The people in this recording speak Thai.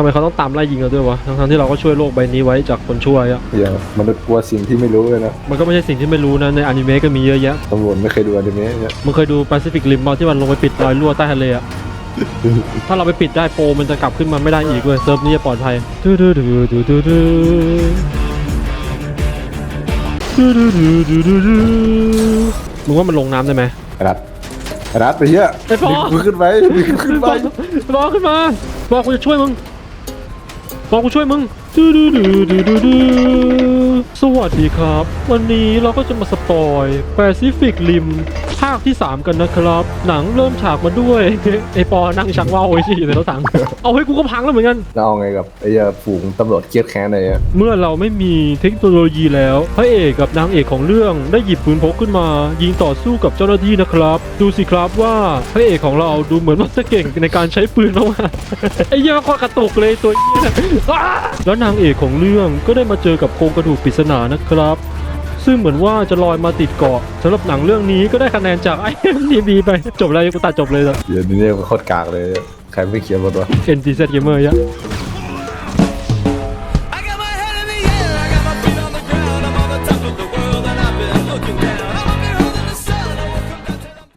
ทำไมเขาต้องตามไล่ยิงเราด้วยวะ ทั้งๆที่เราก็ช่วยโลกใบนี้ไว้จากคนชั่วอะอย่างมนุษย์กลัวสิ่งที่ไม่รู้เลยนะมันก็ไม่ใช่สิ่งที่ไม่รู้นะในอนิเมะก็มีเยอะแยะ ตำรวจไม่เคยดูอนิเมะเนี่ยมึงเคยดู Pacific Rim บอที่มันลงไปปิดรอยรั่วใต้ทะเลอะ ถ้าเราไปปิดได้โปรมันจะกลับขึ้นมาไม่ได้อีกเว้ยเซิร์ฟนี้จะปลอดภัยดูดูดูดูดูดูดูดูดูดูดูดูมึงว่ามันลงน้ำได้ไหมไอ้รัดไอ้รัดไปเหี้ยไอ้ปอ มึงขึ้นไปมึงขึ้นไป บอกขึ้นมา บอกกูจะช่วยมึง บอกกูช่วยมึงดูดูดูดูดูดูสวัสดีครับ วันนี้เราก็จะมาสปอยแปซิฟิกริม ภาคที่ 3 กันนะครับ หนังเริ่มฉากมาด้วย ไอปอนั่งชักว่าวไว้สิในรถถัง เอาให้ยกูก็พังแล้วเหมือนกันแล้วเอาไงกับไอ้เหี้ยฝูงตำรวจเครียดแค้นอะไรอะเมื่อเราไม่มีเทคโนโลยีแล้ว พระเอกกับนางเอกของเรื่องได้หยิบปืนพกขึ้นมา ยิงต่อสู้กับเจ้าหน้าที่นะครับ ดูสิครับว่าพระเอกของเราดูเหมือนว่าจะเก่งในการใช้ปืนมากๆไอ้เหี้ยมันโคตรกระตุกเลยตัวเหี้ยอ้าแล้วนางเอกของเรื่องก็ได้มาเจอกับโครงกระดูกปริศนานะครับ ซึ่งเหมือนว่าจะลอยมาติดเกาะสำหรับหนังเรื่องนี้ก็ได้คะแนนจาก IMDb ไปจบแล้วกูตัดจบเลยเดี๋ยวนี้เนี่ยโคตรกากเลย ใครไม่เขียนบทวะ NTZ Gamer ยะ